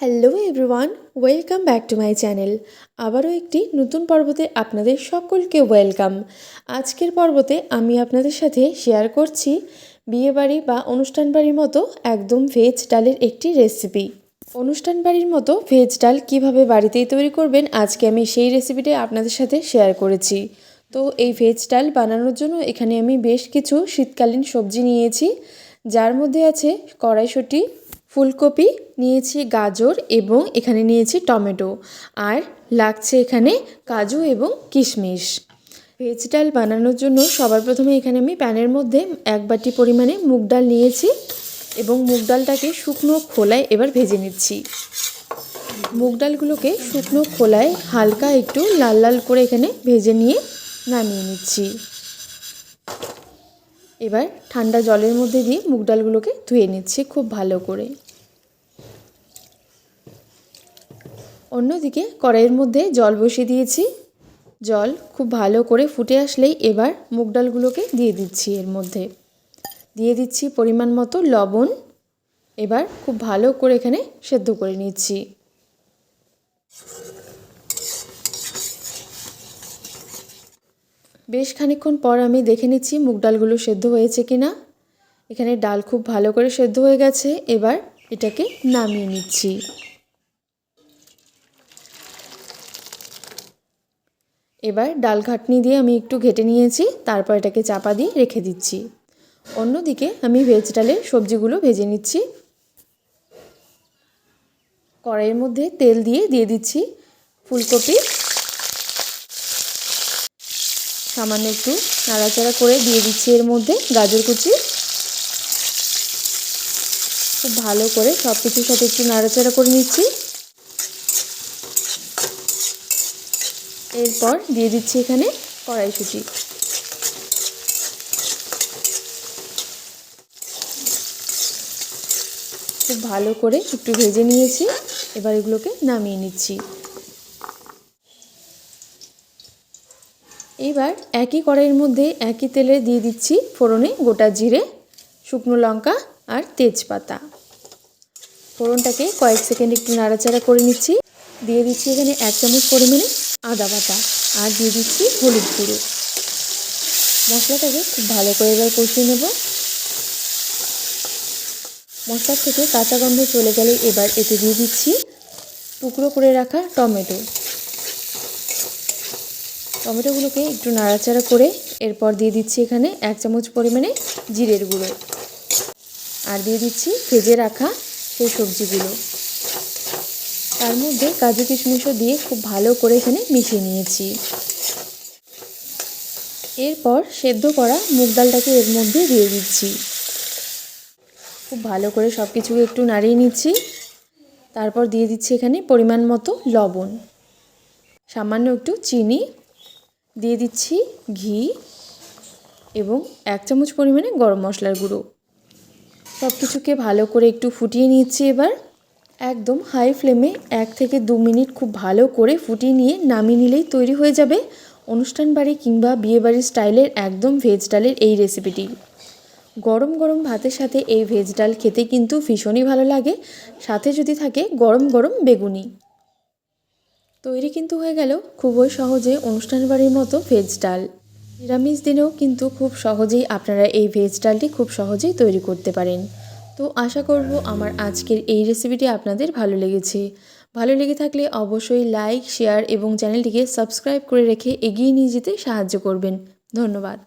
Hello everyone welcome back to my channel আবারও একটি নতুন পর্বতে আপনাদের সকলকে ওয়েলকাম আজকের পর্বতে আমি আপনাদের সাথে শেয়ার করছি বিয়েবাড়ি বা অনুষ্ঠান বাড়ির মতো একদম ভেজ ডালের একটি রেসিপি অনুষ্ঠান বাড়ির মতো ভেজ ডাল কীভাবে বাড়িতেই তৈরি করবেন আজকে আমি সেই রেসিপিটি আপনাদের সাথে শেয়ার করেছি। তো এই ভেজ ডাল বানানোর জন্য এখানে আমি বেশ কিছু শীতকালীন সবজি নিয়েছি, যার মধ্যে আছে কড়াইশুঁটি ফুলকপি, নিয়েছি গাজর এবং এখানে নিয়েছি টমেটো। আর লাগছে এখানে কাজু এবং কিশমিশ। ভেজ ডাল বানানোর জন্য সবার প্রথমে এখানে আমি প্যানের মধ্যে এক বাটি পরিমাণে মুগ ডাল নিয়েছি এবং মুগ ডালটাকে শুকনো খোলায় এবার ভেজে নিচ্ছি। মুগ ডালগুলোকে শুকনো খোলায় হালকা একটু লাল লাল করে এখানে ভেজে নিয়ে নামিয়ে নিচ্ছি। এবার ঠান্ডা জলের মধ্যে দিয়ে মুগ ডালগুলোকে ধুয়ে নিচ্ছি খুব ভালো করে। অন্যদিকে কড়াইয়ের মধ্যে জল বসিয়ে দিয়েছি। জল খুব ভালো করে ফুটে আসলেই এবার মুগ ডালগুলোকে দিয়ে দিচ্ছি এর মধ্যে। দিয়ে দিচ্ছি পরিমাণ মতো লবণ। এবার খুব ভালো করে এখানে সেদ্ধ করে নিচ্ছি। বেশ খানিক্ষণ পর আমি দেখে নিচ্ছি মুগ ডালগুলো সেদ্ধ হয়েছে কি না এখানে ডাল খুব ভালো করে সেদ্ধ হয়ে গেছে, এবার এটাকে নামিয়ে নিচ্ছি। এবার ডাল ঘাটনি দিয়ে আমি একটু ঘেটে নিয়েছি, তারপর এটাকে চাপা দিয়ে রেখে দিচ্ছি। অন্যদিকে আমি ভেজ ডালের সবজিগুলো ভেজে নিচ্ছি। কড়াইয়ের মধ্যে তেল দিয়ে দিয়ে দিচ্ছি ফুলকপি সামান্য একটু নাড়াচাড়া করে দিয়ে দিচ্ছি এর মধ্যে গাজর কুচি। খুব ভালো করে সব কিছুর সাথে একটু নাড়াচাড়া করে নিচ্ছি। এরপর দিয়ে দিচ্ছি এখানে কড়াইশুঁটি। খুব ভালো করে একটু ভেজে নিয়েছি, এবার এগুলোকে নামিয়ে নিচ্ছি। এবার একই কড়াইয়ের মধ্যে একই তেলে দিয়ে দিচ্ছি ফোড়নে গোটা জিরে, শুকনো লঙ্কা আর তেজপাতা। ফোড়নটাকে কয়েক সেকেন্ড একটু নাড়াচাড়া করে নিচ্ছি। দিয়ে দিচ্ছি এখানে এক চামচ পরিমাণে আদা বাটা আর দিয়ে দিচ্ছি হলুদ গুঁড়ো। মশলাটাকে খুব ভালো করে এবার কষিয়ে নেব। মশলার থেকে কাঁচা গন্ধ চলে গেলে এবার এতে দিয়ে দিচ্ছি টুকরো করে রাখা টমেটো। টমেটোগুলোকে একটু নাড়াচাড়া করে এরপর দিয়ে দিচ্ছি এখানে এক চামচ পরিমাণে জিরের গুঁড়ো। আর দিয়ে দিচ্ছি ভেজে রাখা সেই সবজিগুলো। তার মধ্যে কাজু কিশমিশও দিয়ে খুব ভালো করে এখানে মিশিয়ে নিয়েছি। এরপর সেদ্ধ করা মুগ ডালটাকে এর মধ্যে দিয়ে দিচ্ছি। খুব ভালো করে সব কিছুকে একটু নাড়িয়ে নিচ্ছি। তারপর দিয়ে দিচ্ছি এখানে পরিমাণ মতো লবণ। সামান্য একটু চিনি দিয়ে দিচ্ছি ঘি এবং এক চামচ পরিমাণে গরম মশলার গুঁড়ো। সব কিছুকে ভালো করে একটু ফুটিয়ে নিচ্ছি এবার। একদম হাই ফ্লেমে এক থেকে দু মিনিট খুব ভালো করে ফুটিয়ে নিয়ে নামিয়ে নিলেই তৈরি হয়ে যাবে অনুষ্ঠান বাড়ি কিংবা বিয়েবাড়ির স্টাইলের একদম ভেজ ডালের এই রেসিপিটি গরম গরম ভাতের সাথে এই ভেজ ডাল খেতে কিন্তু ভীষণই ভালো লাগে। সাথে যদি থাকে গরম গরম বেগুনি। তৈরি কিন্তু হয়ে গেল খুবই সহজে অনুষ্ঠান বাড়ির মতো ভেজ ডাল। নিরামিষ দিনেও কিন্তু খুব সহজেই আপনারা এই ভেজ ডালটি খুব সহজেই তৈরি করতে পারেন। তো আশা করব আমার আজকের এই রেসিপিটি আপনাদের ভালো লেগেছে। ভালো লেগে থাকলে অবশ্যই লাইক শেয়ার এবং চ্যানেলটিকে সাবস্ক্রাইব করে রেখে এগিয়ে নিয়ে যেতে সাহায্য করবেন। ধন্যবাদ।